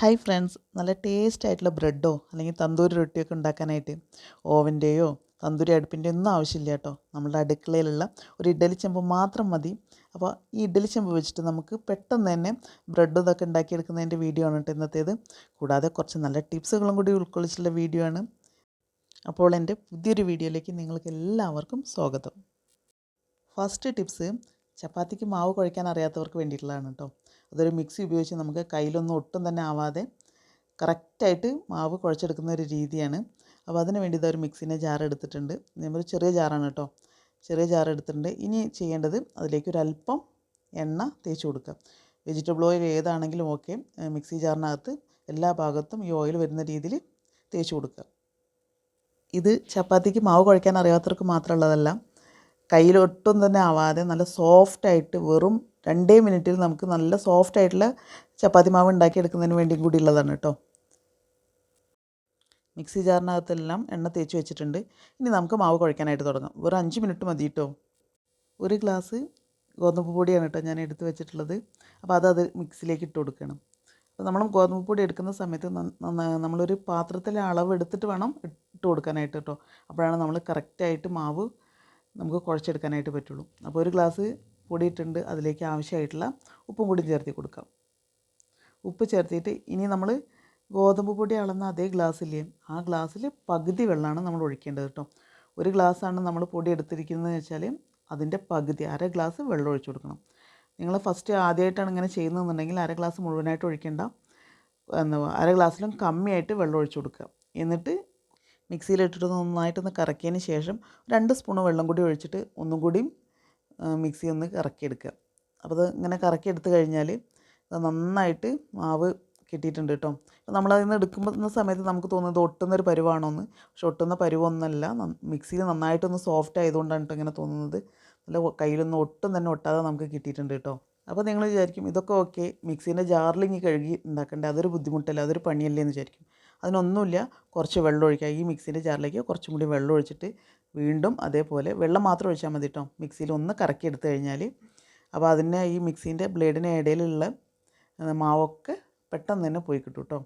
Hi friends നല്ല taste ആയിട്ടുള്ള ബ്രെഡോ അല്ലെങ്കിൽ തന്തൂരി റൊട്ടിയൊക്കെ ഉണ്ടാക്കാനായിട്ട് ഓവന്റെയോ തന്തൂരി അടുപ്പിന്റെ ഒന്നും ആവശ്യമില്ല കേട്ടോ. നമ്മുടെ അടുക്കളയിലുള്ള ഒരു ഇഡ്ഡലി ചെമ്പ് മാത്രം മതി. അപ്പോൾ ഈ ഇഡ്ഡലി ചെമ്പ് വെച്ചിട്ട് നമുക്ക് പെട്ടെന്ന് തന്നെ ബ്രെഡ് ഇതൊക്കെ ഉണ്ടാക്കിയെടുക്കുന്നതിന്റെ വീഡിയോ ആണ് കേട്ടോ ഇന്നത്തേത്. കൂടാതെ കുറച്ച് നല്ല ടിപ്സുകളും കൂടി ഉൾക്കൊള്ളിച്ചുള്ള വീഡിയോ ആണ്. അപ്പോൾ എന്റെ പുതിയൊരു വീഡിയോയിലേക്ക് നിങ്ങൾക്ക് എല്ലാവർക്കും സ്വാഗതം. ഫസ്റ്റ് ടിപ്സ് ചപ്പാത്തിക്ക് മാവ് കുഴയ്ക്കാൻ അറിയാത്തവർക്ക് വേണ്ടിയിട്ടുള്ളതാണ് കേട്ടോ. അതൊരു മിക്സി ഉപയോഗിച്ച് നമുക്ക് കയ്യിലൊന്നും ഒട്ടും തന്നെ ആവാതെ കറക്റ്റായിട്ട് മാവ് കുഴച്ചെടുക്കുന്ന ഒരു രീതിയാണ്. അപ്പോൾ അതിന് വേണ്ടി ഇതൊരു മിക്സിന്റെ ജാർ എടുത്തിട്ടുണ്ട്. നമ്മൾ ചെറിയ ജാറാണ് കേട്ടോ. ചെറിയ ജാർ എടുത്തിട്ടുണ്ട്. ഇനി ചെയ്യേണ്ടത് അതിലേക്ക് ഒരു അല്പം എണ്ണ തേച്ച് കൊടുക്കുക. വെജിറ്റബിൾ ഓയിൽ ഏതാണെങ്കിലും ഓക്കെ. മിക്സി ജാറിനകത്ത് എല്ലാ ഭാഗത്തും ഈ ഓയിൽ വരുന്ന രീതിയിൽ തേച്ച് കൊടുക്കുക. ഇത് ചപ്പാത്തിക്ക് മാവ് കുഴയ്ക്കാൻ അറിയാത്തവർക്ക് മാത്രമുള്ളതല്ല കയ്യിലൊട്ടും തന്നെ ആവാതെ നല്ല സോഫ്റ്റായിട്ട് വെറും രണ്ടേ മിനിറ്റിൽ നമുക്ക് നല്ല സോഫ്റ്റ് ആയിട്ടുള്ള ചപ്പാത്തി മാവ് ഉണ്ടാക്കിയെടുക്കുന്നതിന് വേണ്ടിയും കൂടി ഉള്ളതാണ് കേട്ടോ മിക്സി ജാറിനകത്തെല്ലാം എണ്ണ തേച്ച് വെച്ചിട്ടുണ്ട്. ഇനി നമുക്ക് മാവ് കുഴയ്ക്കാനായിട്ട് തുടങ്ങാം. ഒരു അഞ്ച് മിനിറ്റ് മതി കേട്ടോ ഒരു ഗ്ലാസ് ഗോതമ്പ് പൊടിയാണ് കേട്ടോ ഞാൻ എടുത്ത് വെച്ചിട്ടുള്ളത്. അപ്പോൾ അത് അത് മിക്സിയിലേക്ക് ഇട്ട് കൊടുക്കണം. അപ്പോൾ നമ്മൾ ഗോതമ്പ് പൊടി എടുക്കുന്ന സമയത്ത് നമ്മളൊരു പാത്രത്തിലെ അളവ് എടുത്തിട്ട് വേണം ഇട്ട് കൊടുക്കാനായിട്ട് കേട്ടോ അപ്പോഴാണ് നമ്മൾ കറക്റ്റായിട്ട് മാവ് നമുക്ക് കുഴച്ചെടുക്കാനായിട്ട് പറ്റുള്ളൂ. അപ്പോൾ ഒരു ഗ്ലാസ് പൊടി ഇട്ടുണ്ട് അതിലേക്ക് ആവശ്യമായിട്ടുള്ള ഉപ്പും കൂടി ചേർത്തി കൊടുക്കാം. ഉപ്പ് ചേർത്തിട്ട് ഇനി നമ്മൾ ഗോതമ്പ് പൊടി അളന്ന അതേ ഗ്ലാസ്സില്ലേ ആ ഗ്ലാസ്സിൽ പകുതി വെള്ളമാണ് നമ്മൾ ഒഴിക്കേണ്ടത് കേട്ടോ. ഒരു ഗ്ലാസ്സാണ് നമ്മൾ പൊടി എടുത്തിരിക്കുന്നതെന്ന് വെച്ചാൽ അതിന്റെ പകുതി അര ഗ്ലാസ് വെള്ളം ഒഴിച്ചു കൊടുക്കണം. നിങ്ങൾ ഫസ്റ്റ് ആദ്യമായിട്ടാണ് ഇങ്ങനെ ചെയ്യുന്നതെന്നുണ്ടെങ്കിൽ അര ഗ്ലാസ് മുഴുവനായിട്ട് ഒഴിക്കേണ്ട. അര ഗ്ലാസ്സിലും കമ്മിയായിട്ട് വെള്ളം ഒഴിച്ചു കൊടുക്കുക. എന്നിട്ട് മിക്സിയിലിട്ടിട്ട് നന്നായിട്ടൊന്ന് കറക്കിയതിന് ശേഷം രണ്ട് സ്പൂൺ വെള്ളം കൂടി ഒഴിച്ചിട്ട് ഒന്നും കൂടിയും മിക്സി ഒന്ന് കറക്കിയെടുക്കുക. അപ്പോൾ അത് ഇങ്ങനെ കറക്കിയെടുത്ത് കഴിഞ്ഞാൽ നന്നായിട്ട് മാവ് കിട്ടിയിട്ടുണ്ട് കേട്ടോ. അപ്പോൾ നമ്മളതിൽ നിന്ന് എടുക്കുമ്പോൾ സമയത്ത് നമുക്ക് തോന്നുന്നത് ഒട്ടുന്നൊരു പരുവാണോന്ന്. പക്ഷെ ഒട്ടുന്ന പരുവൊന്നല്ല. മിക്സിയിൽ നന്നായിട്ടൊന്ന് സോഫ്റ്റ് ആയതുകൊണ്ടാണ് ഇങ്ങനെ തോന്നുന്നത്. നല്ല കയ്യിലൊന്നും ഒട്ടും തന്നെ ഒട്ടാതെ നമുക്ക് കിട്ടിയിട്ടുണ്ട് കേട്ടോ. അപ്പോൾ നിങ്ങൾ വിചാരിക്കും ഇതൊക്കെ ഓക്കെ മിക്സീന്റെ ജാറിലിങ്ങി കഴുകി ഉണ്ടാക്കണ്ടേ? അതൊരു ബുദ്ധിമുട്ടല്ല? അതൊരു പണിയല്ലേ എന്ന് വിചാരിക്കും. അതിനൊന്നുമില്ല. കുറച്ച് വെള്ളം ഒഴിക്കുക. ഈ മിക്സിന്റെ ജാറിലേക്ക് കുറച്ചും കൂടി വെള്ളം ഒഴിച്ചിട്ട് വീണ്ടും അതേപോലെ വെള്ളം മാത്രം ഒഴിച്ചാൽ മതി കേട്ടോ. മിക്സിയിൽ ഒന്ന് കറക്കി എടുത്തു കഴിഞ്ഞാൽ. അപ്പോൾ അതിന് ഈ മിക്സിന്റെ ബ്ലേഡിന് ഇടയിലുള്ള മാവൊക്കെ പെട്ടെന്ന് തന്നെ പോയി കിട്ടും കേട്ടോ.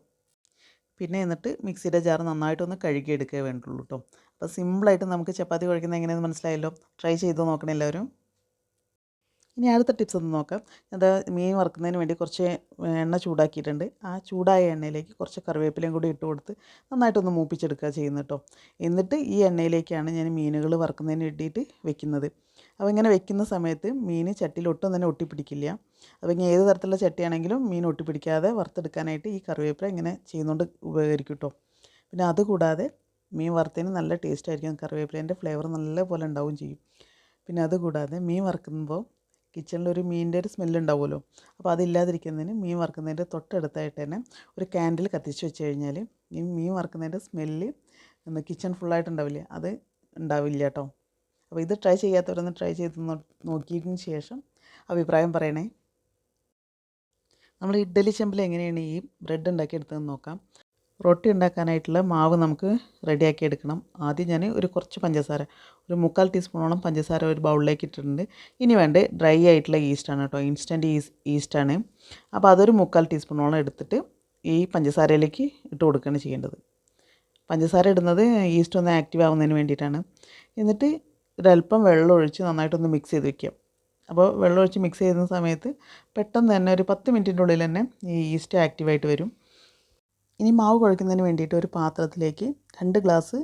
പിന്നെ എന്നിട്ട് മിക്സിയുടെ ജാർ നന്നായിട്ടൊന്ന് കഴുകിയെടുക്കേ വേണ്ടുള്ളൂ കേട്ടോ. അപ്പോൾ സിമ്പിളായിട്ട് നമുക്ക് ചപ്പാത്തി കുഴക്കുന്നത് എങ്ങനെയെന്ന് മനസ്സിലായല്ലോ? ട്രൈ ചെയ്ത് നോക്കണേ എല്ലാവരും. ഇനി അടുത്ത ടിപ്സ് ഒന്ന് നോക്കാം. അത് മീൻ വറുക്കുന്നതിന് വേണ്ടി കുറച്ച് എണ്ണ ചൂടാക്കിയിട്ടുണ്ട്. ആ ചൂടായ എണ്ണയിലേക്ക് കുറച്ച് കറിവേപ്പിലയും കൂടി ഇട്ട് കൊടുത്ത് നന്നായിട്ടൊന്ന് മൂപ്പിച്ചെടുക്കുക ചെയ്യുന്നത് കേട്ടോ. എന്നിട്ട് ഈ എണ്ണയിലേക്കാണ് ഞാൻ മീനുകൾ വറുക്കുന്നതിന് വേണ്ടിയിട്ട് വെക്കുന്നത്. അപ്പോൾ ഇങ്ങനെ വെക്കുന്ന സമയത്ത് മീൻ ചട്ടിയിൽ ഒട്ടും തന്നെ ഒട്ടിപ്പിടിക്കില്ല. അപ്പോൾ ഇങ്ങനെ ഏത് തരത്തിലുള്ള ചട്ടിയാണെങ്കിലും മീൻ ഒട്ടിപ്പിടിക്കാതെ വറുത്തെടുക്കാനായിട്ട് ഈ കറിവേപ്പില ഇങ്ങനെ ചെയ്യുന്നതുകൊണ്ട് ഉപകരിക്കും കേട്ടോ. പിന്നെ അതുകൂടാതെ മീൻ വറുത്തതിന് നല്ല ടേസ്റ്റ് ആയിരിക്കും. കറിവേപ്പിലേന്റെ ഫ്ലേവർ നല്ല പോലെ ഉണ്ടാവുകയും ചെയ്യും. പിന്നെ അതുകൂടാതെ മീൻ വറുക്കുമ്പോൾ കിച്ചണിൽ ഒരു മീനിന്റെ ഒരു സ്മെല്ല് ഉണ്ടാവുമല്ലോ. അപ്പോൾ അതില്ലാതിരിക്കുന്നതിന് മീൻ വറുക്കുന്നതിന്റെ തൊട്ടടുത്തായിട്ട് തന്നെ ഒരു ക്യാൻഡിൽ കത്തിച്ച് വെച്ച് കഴിഞ്ഞാൽ ഈ മീൻ വറുക്കുന്നതിന്റെ സ്മെല്ല് കിച്ചൺ ഫുള്ളായിട്ട് ഉണ്ടാവില്ലേ? അത് ഉണ്ടാവില്ല കേട്ടോ. അപ്പോൾ ഇത് ട്രൈ ചെയ്യാത്തവരൊന്ന് ട്രൈ ചെയ്ത് നോക്കിയതിന് ശേഷം അഭിപ്രായം പറയണേ. നമ്മൾ ഇഡ്ഡലി ചെമ്പിൽ എങ്ങനെയാണ് ഈ ബ്രെഡ് ഉണ്ടാക്കിയെടുത്തതെന്ന് നോക്കാം. റൊട്ടി ഉണ്ടാക്കാനായിട്ടുള്ള മാവ് നമുക്ക് റെഡിയാക്കി എടുക്കണം. ആദ്യം ഞാൻ ഒരു കുറച്ച് പഞ്ചസാര ഒരു മുക്കാൽ ടീസ്പൂണോളം പഞ്ചസാര ഒരു ബൗളിലേക്ക് ഇട്ടിട്ടുണ്ട്. ഇനി വേണ്ട ഡ്രൈ ആയിട്ടുള്ള ഈസ്റ്റാണ് കേട്ടോ. ഇൻസ്റ്റന്റ് ഈസ് ഈസ്റ്റാണ് അപ്പോൾ അതൊരു മുക്കാൽ ടീസ്പൂണോളം എടുത്തിട്ട് ഈ പഞ്ചസാരയിലേക്ക് ഇട്ട് കൊടുക്കുകയാണ് ചെയ്യേണ്ടത്. പഞ്ചസാര ഇടുന്നത് ഈസ്റ്റ് ഒന്ന് ആക്റ്റീവ് ആവുന്നതിന് വേണ്ടിയിട്ടാണ്. എന്നിട്ട് ഒരല്പം വെള്ളം ഒഴിച്ച് നന്നായിട്ടൊന്ന് മിക്സ് ചെയ്ത് വയ്ക്കാം അപ്പോൾ വെള്ളം ഒഴിച്ച് മിക്സ് ചെയ്യുന്ന സമയത്ത് പെട്ടെന്ന് തന്നെ ഒരു പത്ത് മിനിറ്റിന്റെ ഉള്ളിൽ തന്നെ ഈ ഈസ്റ്റ് ആക്റ്റീവായിട്ട് വരും. ഇനി മാവ് കുഴക്കുന്നതിന് വേണ്ടിയിട്ട് ഒരു പാത്രത്തിലേക്ക് രണ്ട് ഗ്ലാസ്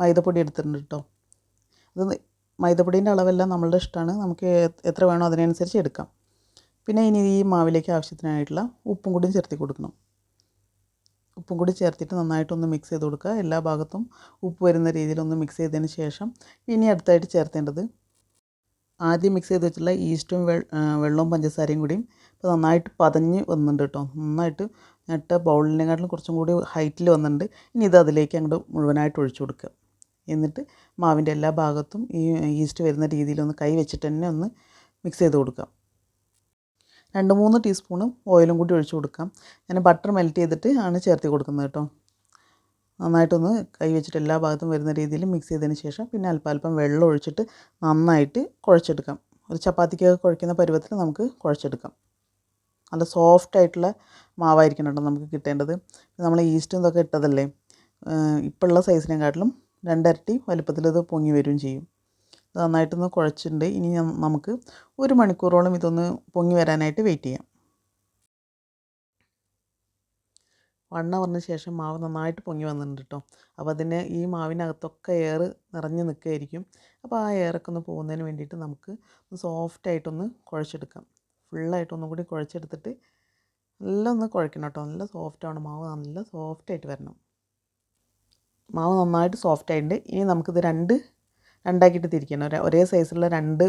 മൈദപ്പൊടി എടുത്തിട്ടുണ്ട് കേട്ടോ. അത് മൈദപ്പൊടീന്റെ അളവെല്ലാം നമ്മളുടെ ഇഷ്ടമാണ്. നമുക്ക് എത്ര വേണോ അതിനനുസരിച്ച് എടുക്കാം. പിന്നെ ഇനി ഈ മാവിലേക്ക് ആവശ്യത്തിനായിട്ടുള്ള ഉപ്പും കൂടി ചേർത്തി കൊടുക്കണം. ഉപ്പും കൂടി ചേർത്തിട്ട് നന്നായിട്ടൊന്ന് മിക്സ് ചെയ്ത് കൊടുക്കുക. എല്ലാ ഭാഗത്തും ഉപ്പ് വരുന്ന രീതിയിൽ ഒന്ന് മിക്സ് ചെയ്തതിന് ശേഷം ഇനി അടുത്തായിട്ട് ചേർത്തേണ്ടത് ആദ്യം മിക്സ് ചെയ്ത് വെച്ചിട്ടുള്ള ഈസ്റ്റും വെള്ളവും പഞ്ചസാരയും കൂടിയും ഇപ്പോൾ നന്നായിട്ട് പതഞ്ഞ് വന്നിട്ടുണ്ട് കേട്ടോ. നന്നായിട്ട് എന്നിട്ട് ബൗളിനെക്കാട്ടിലും കുറച്ചും കൂടി ഹൈറ്റിൽ വന്നിട്ടുണ്ട്. ഇനി ഇത് അതിലേക്ക് അങ്ങോട്ട് മുഴുവനായിട്ട് ഒഴിച്ചു കൊടുക്കുക. എന്നിട്ട് മാവിന്റെ എല്ലാ ഭാഗത്തും ഈ ഈസ്റ്റ് വരുന്ന രീതിയിലൊന്ന് കൈ വെച്ചിട്ട് തന്നെ ഒന്ന് മിക്സ് ചെയ്ത് കൊടുക്കാം രണ്ട് മൂന്ന് ടീസ്പൂണും ഓയിലും കൂടി ഒഴിച്ചു കൊടുക്കാം. ഞാൻ ബട്ടർ മെൽറ്റ് ചെയ്തിട്ട് ആണ് ചേർത്ത് കൊടുക്കുന്നത് കേട്ടോ. നന്നായിട്ടൊന്ന് കൈ വെച്ചിട്ട് എല്ലാ ഭാഗത്തും വരുന്ന രീതിയിൽ മിക്സ് ചെയ്തതിന് ശേഷം പിന്നെ അല്പം അല്പം വെള്ളം ഒഴിച്ചിട്ട് നന്നായിട്ട് കുഴച്ചെടുക്കാം. ഒരു ചപ്പാത്തിക്കൊക്കെ കുഴക്കുന്ന പരുവത്തിൽ നമുക്ക് കുഴച്ചെടുക്കാം. നല്ല സോഫ്റ്റ് ആയിട്ടുള്ള മാവായിരിക്കണം കേട്ടോ നമുക്ക് കിട്ടേണ്ടത്. നമ്മൾ ഈസ്റ്റും ഇതൊക്കെ ഇട്ടതല്ലേ? ഇപ്പോൾ ഉള്ള സൈസിനെക്കാട്ടിലും രണ്ടരട്ടി വലുപ്പത്തിൽ ഇത് പൊങ്ങി വരികയും ചെയ്യും. ഇത് നന്നായിട്ടൊന്ന് കുഴച്ചിട്ടുണ്ട്. ഇനി നമുക്ക് ഒരു മണിക്കൂറോളം ഇതൊന്ന് പൊങ്ങി വരാനായിട്ട് വെയിറ്റ് ചെയ്യാം. വണ്ണ വന്ന ശേഷം മാവ് നന്നായിട്ട് പൊങ്ങി വന്നിട്ടുണ്ട് കേട്ടോ അപ്പോൾ അതിന് ഈ മാവിനകത്തൊക്കെ എയർ നിറഞ്ഞ് നിൽക്കുകയായിരിക്കും അപ്പോൾ ആ എയറൊക്കെ ഒന്ന് പോകുന്നതിന് വേണ്ടിയിട്ട് നമുക്ക് ഒന്ന് സോഫ്റ്റായിട്ടൊന്ന് കുഴച്ചെടുക്കാം. ഫുള്ളായിട്ട് ഒന്നും കൂടി കുഴച്ചെടുത്തിട്ട് നല്ല ഒന്ന് കുഴക്കണം കേട്ടോ നല്ല സോഫ്റ്റാണ് മാവ് നല്ല സോഫ്റ്റായിട്ട് വരണം. മാവ് നന്നായിട്ട് സോഫ്റ്റ് ആയിട്ടുണ്ട്. ഇനി നമുക്കിത് രണ്ട് രണ്ടാക്കിയിട്ട് തിരിക്കണം. ഒരേ സൈസിലുള്ള രണ്ട്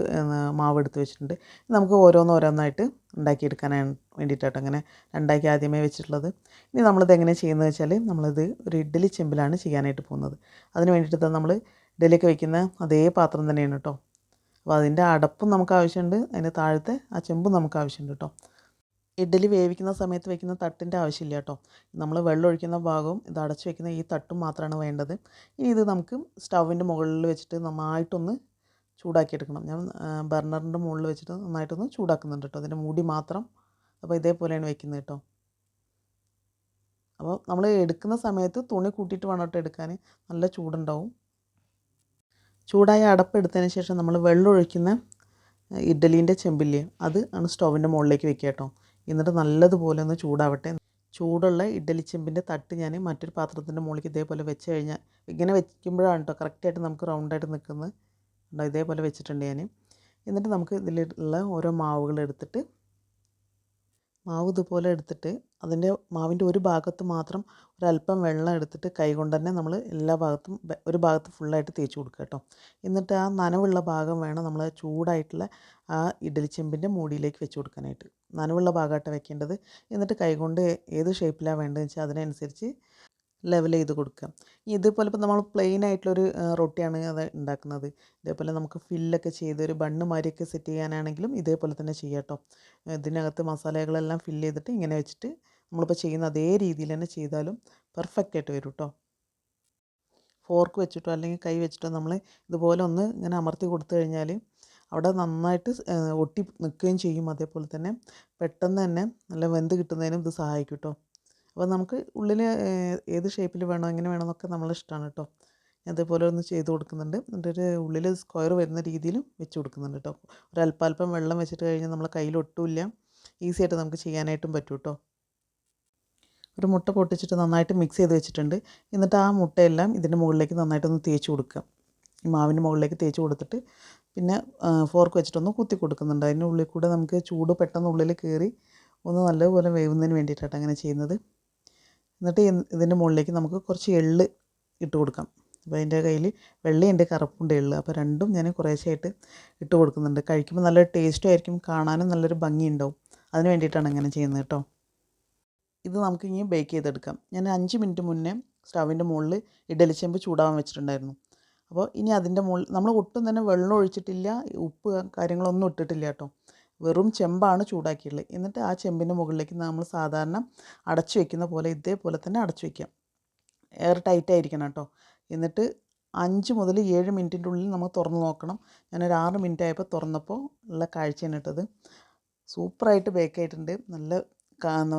മാവ് എടുത്ത് വെച്ചിട്ടുണ്ട്. നമുക്ക് ഓരോന്ന് ഓരോന്നായിട്ട് ഉണ്ടാക്കിയെടുക്കാനാണ് വേണ്ടിയിട്ടാണ് അങ്ങനെ രണ്ടാക്കി ആദ്യമേ വെച്ചിട്ടുള്ളത്. ഇനി നമ്മളിത് എങ്ങനെ ചെയ്യുന്നത് വെച്ചാൽ നമ്മളിത് ഒരു ഇഡ്ഡലി ചെമ്പിലാണ് ചെയ്യാനായിട്ട് പോകുന്നത്. അതിന് വേണ്ടിയിട്ട് നമ്മൾ ഇഡ്ഡലിയൊക്കെ വെക്കുന്ന അതേ പാത്രം തന്നെയാണ് കേട്ടോ അപ്പോൾ അതിന്റെ അടപ്പും നമുക്ക് ആവശ്യമുണ്ട് അതിന്റെ താഴത്തെ ആ ചെമ്പും നമുക്ക് ആവശ്യമുണ്ട് കേട്ടോ ഇഡ്ഡലി വേവിക്കുന്ന സമയത്ത് വെക്കുന്ന തട്ടിന്റെ ആവശ്യമില്ല കേട്ടോ നമ്മൾ വെള്ളം ഒഴിക്കുന്ന ഭാഗവും ഇത് അടച്ചു വെക്കുന്ന ഈ തട്ടും മാത്രമാണ് വേണ്ടത്. ഇനി ഇത് നമുക്ക് സ്റ്റൗവിന്റെ മുകളിൽ വെച്ചിട്ട് നന്നായിട്ടൊന്ന് ചൂടാക്കിയെടുക്കണം. ഞാൻ ബർണറിന്റെ മുകളിൽ വെച്ചിട്ട് നന്നായിട്ടൊന്ന് ചൂടാക്കുന്നുണ്ട് കേട്ടോ അതിന്റെ മൂടി മാത്രം അപ്പോൾ ഇതേപോലെയാണ് വെക്കുന്നത് കേട്ടോ അപ്പോൾ നമ്മൾ എടുക്കുന്ന സമയത്ത് തുണി കൂട്ടിയിട്ട് വേണം കേട്ടോ എടുക്കാൻ നല്ല ചൂടുണ്ടാവും. ചൂടായ അടപ്പ് എടുത്തതിന് ശേഷം നമ്മൾ വെള്ളം ഒഴിക്കുന്ന ഇഡ്ഡലീന്റെ ചെമ്പില്ലേ അത് ആണ് സ്റ്റൗവിന്റെ മുകളിലേക്ക് വെക്കുക കേട്ടോ എന്നിട്ട് നല്ലതുപോലെ ഒന്ന് ചൂടാവട്ടെ. ചൂടുള്ള ഇഡ്ഡലി ചെമ്പിന്റെ തട്ട് ഞാൻ മറ്റൊരു പാത്രത്തിന്റെ മുകളിലേക്ക് ഇതേപോലെ വെച്ച് കഴിഞ്ഞാൽ ഇങ്ങനെ വെക്കുമ്പോഴാണ് കേട്ടോ കറക്റ്റായിട്ട് നമുക്ക് റൗണ്ടായിട്ട് നിൽക്കുന്നത് ഇതേപോലെ വെച്ചിട്ടുണ്ട് ഞാൻ എന്നിട്ട് നമുക്ക് ഇതിലുള്ള ഓരോ മാവുകൾ എടുത്തിട്ട് മാവ് ഇതുപോലെ എടുത്തിട്ട് അതിന്റെ മാവിന്റെ ഒരു ഭാഗത്ത് മാത്രം ഒരല്പം വെള്ളം എടുത്തിട്ട് കൈ കൊണ്ട് തന്നെ നമ്മൾ എല്ലാ ഭാഗത്തും ഒരു ഭാഗത്ത് ഫുള്ളായിട്ട് തേച്ച് കൊടുക്കുക കേട്ടോ. എന്നിട്ട് ആ നനവുള്ള ഭാഗം വേണം നമ്മൾ ചൂടായിട്ടുള്ള ആ ഇഡലി ചെമ്പിന്റെ മൂടിയിലേക്ക് വെച്ച് കൊടുക്കാനായിട്ട്. നനവുള്ള ഭാഗമായിട്ട് വെക്കേണ്ടത്. എന്നിട്ട് കൈകൊണ്ട് ഏത് ഷേപ്പിലാണ് വേണ്ടതെന്ന് വെച്ചാൽ അതിനനുസരിച്ച് ലെവൽ ചെയ്ത് കൊടുക്കുക. ഇതുപോലെ ഇപ്പോൾ നമ്മൾ പ്ലെയിൻ ആയിട്ടുള്ളൊരു റൊട്ടിയാണ് അത് ഉണ്ടാക്കുന്നത് ഇതേപോലെ നമുക്ക് ഫില്ലൊക്കെ ചെയ്ത് ഒരു ബണ്ണ് മാതിരിയൊക്കെ സെറ്റ് ചെയ്യാനാണെങ്കിലും ഇതേപോലെ തന്നെ ചെയ്യാം കേട്ടോ ഇതിനകത്ത് മസാലകളെല്ലാം ഫില്ല് ചെയ്തിട്ട് ഇങ്ങനെ വെച്ചിട്ട് നമ്മളിപ്പോൾ ചെയ്യുന്ന അതേ രീതിയിൽ തന്നെ ചെയ്താലും പെർഫെക്റ്റ് ആയിട്ട് വരും കേട്ടോ ഫോർക്ക് വെച്ചിട്ടോ അല്ലെങ്കിൽ കൈ വെച്ചിട്ടോ നമ്മൾ ഇതുപോലെ ഒന്ന് ഇങ്ങനെ അമർത്തി കൊടുത്തു കഴിഞ്ഞാൽ അവിടെ നന്നായിട്ട് ഒട്ടി നിൽക്കുകയും ചെയ്യും. അതേപോലെ തന്നെ പെട്ടെന്ന് തന്നെ നല്ല വെന്ത് കിട്ടുന്നതിനും ഇത് സഹായിക്കും കേട്ടോ അപ്പോൾ നമുക്ക് ഉള്ളിൽ ഏത് ഷേപ്പിൽ വേണോ എങ്ങനെ വേണമെന്നൊക്കെ എന്നൊക്കെ ഇഷ്ടമാണ് കേട്ടോ അതേപോലെ ഒന്ന് ചെയ്ത് കൊടുക്കുന്നുണ്ട്. എന്നിട്ട് ഒരു ഉള്ളിൽ സ്ക്വയർ വരുന്ന രീതിയിലും വെച്ച് കൊടുക്കുന്നുണ്ട് കേട്ടോ ഒരു അല്പാൽപ്പം വെള്ളം വെച്ചിട്ട് കഴിഞ്ഞാൽ നമ്മളെ കയ്യിൽ ഒട്ടുമില്ല ഈസി ആയിട്ട് നമുക്ക് ചെയ്യാനായിട്ടും പറ്റും കേട്ടോ ഒരു മുട്ട പൊട്ടിച്ചിട്ട് നന്നായിട്ട് മിക്സ് ചെയ്ത് വെച്ചിട്ടുണ്ട്. എന്നിട്ട് ആ മുട്ടയെല്ലാം ഇതിന്റെ മുകളിലേക്ക് നന്നായിട്ടൊന്ന് തേച്ച് കൊടുക്കാം ഈ മാവിന്റെ മുകളിലേക്ക് തേച്ച് കൊടുത്തിട്ട് പിന്നെ ഫോർക്ക് വെച്ചിട്ടൊന്ന് കുത്തി കൊടുക്കുന്നുണ്ട്. അതിന്റെ ഉള്ളിൽ കൂടെ നമുക്ക് ചൂട് പെട്ടെന്ന് ഉള്ളിൽ കയറി ഒന്ന് നല്ലതുപോലെ വേവുന്നതിന് വേണ്ടിയിട്ടാണ് അങ്ങനെ ചെയ്യുന്നത്. എന്നിട്ട് ഇതിന്റെ മുകളിലേക്ക് നമുക്ക് കുറച്ച് എള്ള് ഇട്ട് കൊടുക്കാം. അപ്പോൾ അതിന്റെ കയ്യിൽ വെള്ളയുണ്ട് കറുപ്പുണ്ട് എള്ള്. അപ്പോൾ രണ്ടും ഞാൻ കുറേശ്ശായിട്ട് ഇട്ട് കൊടുക്കുന്നുണ്ട്. കഴിക്കുമ്പോൾ നല്ലൊരു ടേസ്റ്റും ആയിരിക്കും കാണാനും നല്ലൊരു ഭംഗി ഉണ്ടാവും അതിന് വേണ്ടിയിട്ടാണ് അങ്ങനെ ചെയ്യുന്നത് കേട്ടോ. ഇത് നമുക്ക് ഇനി ബേക്ക് ചെയ്തെടുക്കാം. ഞാൻ അഞ്ച് മിനിറ്റ് മുന്നേ സ്റ്റവിന്റെ മുകളിൽ ഇഡലി ചെമ്പ് ചൂടാവാൻ വെച്ചിട്ടുണ്ടായിരുന്നു. അപ്പോൾ ഇനി അതിന്റെ മുകളിൽ നമ്മൾ ഒട്ടും തന്നെ വെള്ളം ഒഴിച്ചിട്ടില്ല ഉപ്പ് കാര്യങ്ങളൊന്നും ഇട്ടിട്ടില്ല കേട്ടോ. വെറും ചെമ്പാണ് ചൂടാക്കിയുള്ളത്. എന്നിട്ട് ആ ചെമ്പിന്റെ മുകളിലേക്ക് നമ്മൾ സാധാരണ അടച്ചു വെക്കുന്ന പോലെ ഇതേപോലെ തന്നെ അടച്ചു വയ്ക്കാം എയർ ടൈറ്റ് ആയിരിക്കണം കേട്ടോ. എന്നിട്ട് അഞ്ച് മുതൽ ഏഴ് മിനിറ്റിന്റെ ഉള്ളിൽ നമ്മൾ തുറന്ന് നോക്കണം. ഞാനൊരു ആറ് മിനിറ്റ് ആയപ്പോൾ തുറന്നപ്പോൾ ഉള്ള കാഴ്ചയാണ് ഇട്ടത്. സൂപ്പറായിട്ട് ബേക്ക് ആയിട്ടുണ്ട്. നല്ല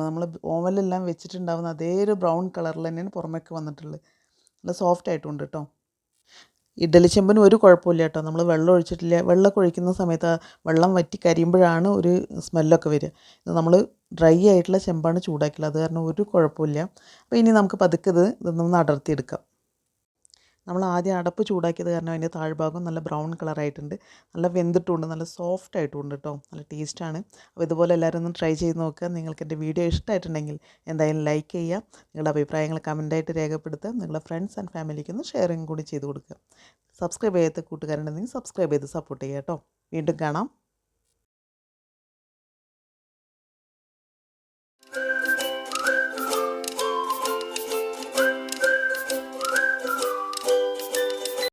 നമ്മൾ ഓവനിലെല്ലാം വെച്ചിട്ടുണ്ടാവുന്ന അതേ ഒരു ബ്രൗൺ കളറിൽ തന്നെയാണ് പുറമേക്ക് വന്നിട്ടുള്ളത്. നല്ല സോഫ്റ്റ് ആയിട്ടുണ്ട് കേട്ടോ. ഇഡലി ചെമ്പിന് ഒരു കുഴപ്പമില്ല കേട്ടോ. നമ്മൾ വെള്ളം ഒഴിച്ചിട്ടില്ല. വെള്ളമൊക്കെ ഒഴിക്കുന്ന സമയത്ത് വെള്ളം വറ്റി കരിയുമ്പോഴാണ് ഒരു സ്മെല്ലൊക്കെ വരിക. ഇത് നമ്മൾ ഡ്രൈ ആയിട്ടുള്ള ചെമ്പാണ് ചൂടാക്കിയുള്ളത്. അത് കാരണം ഒരു കുഴപ്പമില്ല. അപ്പോൾ ഇനി നമുക്ക് പതുക്കെ ഇത് ഇതൊന്നും അടർത്തിയെടുക്കാം. നമ്മൾ ആദ്യം അടപ്പ് ചൂടാക്കിയത് കാരണം അതിന്റെ താഴ്ഭാഗം നല്ല ബ്രൗൺ കളറായിട്ടുണ്ട്. നല്ല വെന്തിട്ടുണ്ട് നല്ല സോഫ്റ്റ് ആയിട്ടുണ്ട് കേട്ടോ. നല്ല ടേസ്റ്റാണ് അപ്പോൾ ഇതുപോലെ എല്ലാവരും ഒന്ന് ട്രൈ ചെയ്ത് നോക്കുക. നിങ്ങൾക്ക് എന്റെ വീഡിയോ ഇഷ്ടമായിട്ടുണ്ടെങ്കിൽ എന്തായാലും ലൈക്ക് ചെയ്യുക. നിങ്ങളുടെ അഭിപ്രായങ്ങൾ കമന്റായിട്ട് രേഖപ്പെടുത്തുക. നിങ്ങളുടെ ഫ്രണ്ട്സ് ആൻഡ് ഫാമിലിക്ക് ഒന്ന് ഷെയറിങ് കൂടി ചെയ്ത് കൊടുക്കുക. സബ്സ്ക്രൈബ് ചെയ്യാത്ത കൂട്ടുകാരുണ്ടെങ്കിൽ സബ്സ്ക്രൈബ് ചെയ്ത് സപ്പോർട്ട് ചെയ്യുക കേട്ടോ. വീണ്ടും കാണാം.